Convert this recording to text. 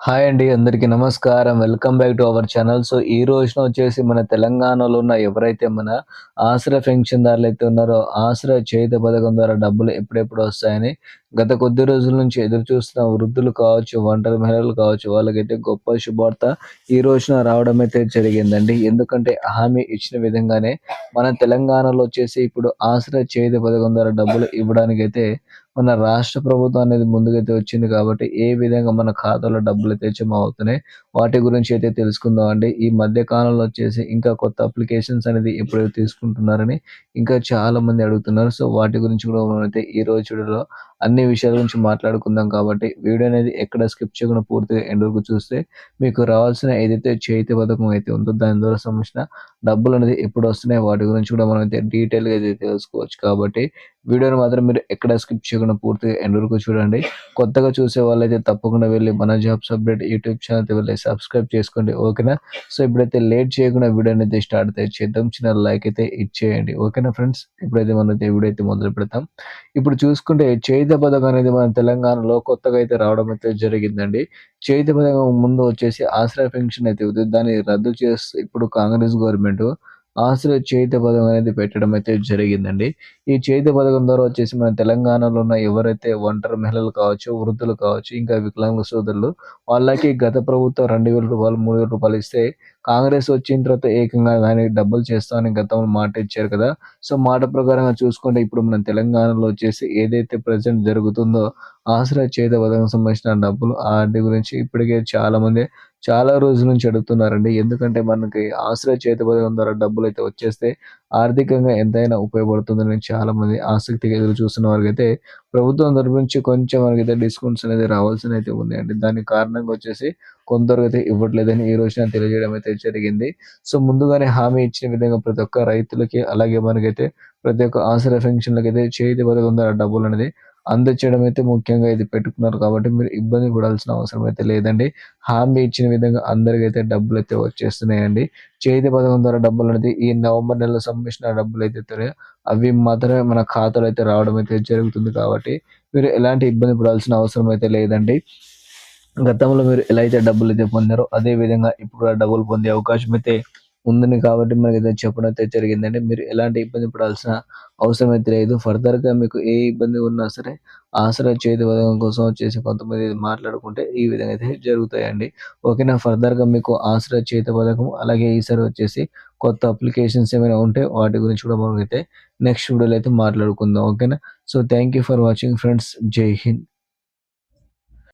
Hi అండి అందరికీ నమస్కారం. Welcome back to our channel. So ఈ రోజున వచ్చేసి మన తెలంగాణలో ఉన్న ఎవరైతే మన ఆశ్రయ పెన్షన్దారులు అయితే ఉన్నారో ఆశ్రయ చేత పథకం ద్వారా డబ్బులు ఎప్పుడెప్పుడు వస్తాయని గత కొద్ది రోజుల నుంచి ఎదురు చూస్తున్న వృద్ధులు కావచ్చు ఒంటరి మహిళలు కావచ్చు వాళ్ళకైతే గొప్ప శుభార్త ఈ రోజున రావడం అయితే జరిగిందండి. ఎందుకంటే హామీ ఇచ్చిన విధంగానే మన తెలంగాణలో వచ్చేసి ఇప్పుడు ఆశ్రయ చేత పథకం ద్వారా డబ్బులు ఇవ్వడానికైతే మన రాష్ట్ర ప్రభుత్వం అనేది ముందుకైతే వచ్చింది కాబట్టి ఏ విధంగా మన ఖాతాలో డబ్బులు అయితే జమ అవుతున్నాయి వాటి గురించి అయితే తెలుసుకుందాం అండి. ఈ మధ్య కాలంలో వచ్చేసి ఇంకా కొత్త అప్లికేషన్స్ అనేది ఎప్పుడైతే తీసుకుంటున్నారని ఇంకా చాలా మంది అడుగుతున్నారు. సో వాటి గురించి కూడా మనం అయితే ఈ రోజు అన్ని విషయాల గురించి మాట్లాడుకుందాం కాబట్టి వీడియో అనేది ఎక్కడ స్కిప్ చేయకుండా పూర్తిగా ఎండ్ వరకు చూస్తే మీకు రావాల్సిన ఏదైతే చేతి పథకం అయితే ఉందో దాని ద్వారా సంబంధించిన డబ్బులు అనేది ఎప్పుడు వస్తున్నాయి వాటి గురించి కూడా మనం అయితే డీటెయిల్గా అయితే తెలుసుకోవచ్చు. కాబట్టి వీడియోని మాత్రం మీరు ఎక్కడ స్కిప్ చేయకుండా పూర్తిగా ఎండ్ వరకు చూడండి. కొత్తగా చూసే వాళ్ళైతే తప్పకుండా వెళ్ళి మన జాబ్స్ అప్డేట్ యూట్యూబ్ ఛానల్ వెళ్ళి సబ్స్క్రైబ్ చేసుకోండి. ఓకేనా? సో ఇప్పుడైతే లేట్ చేయకుండా వీడియో అయితే స్టార్ట్ అయితే చేద్దాం. చిన్న లైక్ అయితే ఇచ్చేయండి. ఓకేనా ఫ్రెండ్స్? ఇప్పుడైతే మనం అయితే వీడియో అయితే మొదలు పెడతాం. ఇప్పుడు చూసుకుంటే చేయిత పథకం అనేది మన తెలంగాణలో కొత్తగా అయితే రావడం అయితే జరిగిందండి. చేయిత పథకం ముందు వచ్చేసి ఆశ్రయ పెన్షన్ అయితే ఉంది. దాన్ని రద్దు చేసి ఇప్పుడు కాంగ్రెస్ గవర్నమెంట్ ఆశ్రయ చేయిత పథకం అనేది పెట్టడం అయితే జరిగిందండి. ఈ చేతి పథకం ద్వారా వచ్చేసి మన తెలంగాణలో ఉన్న ఎవరైతే ఒంటరి మహిళలు కావచ్చు వృద్ధులు కావచ్చు ఇంకా వికలాంగ సోదరులు వాళ్ళకి గత ప్రభుత్వం రెండు వేల రూపాయలు మూడు వేల రూపాయలు ఇస్తే కాంగ్రెస్ వచ్చిన తర్వాత ఏకంగా దానికి డబ్బులు చేస్తామని గతంలో మాట ఇచ్చారు కదా. సో మాట ప్రకారంగా చూసుకుంటే ఇప్పుడు మన తెలంగాణలో వచ్చేసి ఏదైతే ప్రజెంట్ జరుగుతుందో ఆశ్రయ చేత పథకం సంబంధించిన డబ్బులు వాటి గురించి ఇప్పటికే చాలామంది చాలా రోజుల నుంచి అడుగుతున్నారండి. ఎందుకంటే మనకి ఆసరా చేత పథకం ద్వారా డబ్బులు అయితే వచ్చేస్తే ఆర్థికంగా ఎంతైనా ఉపయోగపడుతుందని చాలా మంది ఆసక్తిగా ఎదురు చూస్తున్న వారికి అయితే ప్రభుత్వం తరపు నుంచి కొంచెం మనకైతే డిస్కౌంట్స్ అనేది రావాల్సిన అయితే ఉంది అండి దానికి కారణంగా వచ్చేసి కొందరు అయితే ఇవ్వట్లేదని ఈ రోజున తెలియజేయడం అయితే జరిగింది. సో ముందుగానే హామీ ఇచ్చిన విధంగా ప్రతి ఒక్క రైతులకి అలాగే మనకైతే ప్రతి ఒక్క ఆసరా ఫెన్షన్లకి అయితే చేతి పథకం ద్వారా డబ్బులు అనేది అందచేయడం అయితే ముఖ్యంగా ఇది పెట్టుకున్నారు కాబట్టి మీరు ఇబ్బంది పడాల్సిన అవసరం అయితే లేదండి. హామీ ఇచ్చిన విధంగా అందరికైతే డబ్బులు అయితే వచ్చేస్తున్నాయండి. చేతి పథకం ద్వారా డబ్బులు అనేది ఈ నవంబర్ నెలలో సంబంధించిన డబ్బులు అయితే అవి మాత్రమే మన ఖాతాలో అయితే రావడం అయితే జరుగుతుంది కాబట్టి మీరు ఎలాంటి ఇబ్బంది పడాల్సిన అవసరం అయితే లేదండి. గతంలో మీరు ఎలా అయితే డబ్బులు అయితే పొందారో అదే విధంగా ఇప్పుడు డబ్బులు పొందే అవకాశం అయితే ఉందని కాబట్టి మనకి అయితే చెప్పడం అయితే జరిగిందండి. మీరు ఎలాంటి ఇబ్బంది పడాల్సిన అవసరం అయితే లేదు. ఫర్దర్గా మీకు ఏ ఇబ్బంది ఉన్నా సరే ఆసరా చేతి పథకం కోసం వచ్చేసి కొంతమంది మాట్లాడుకుంటే ఈ విధంగా అయితే జరుగుతాయండి. ఓకేనా? ఫర్దర్గా మీకు ఆసరా చేతి పథకం అలాగే ఈసారి వచ్చేసి కొత్త అప్లికేషన్స్ ఏమైనా ఉంటే వాటి గురించి కూడా మనం అయితే నెక్స్ట్ వీడియోలో అయితే మాట్లాడుకుందాం. ఓకేనా? So thank for watching friends. జై హింద్.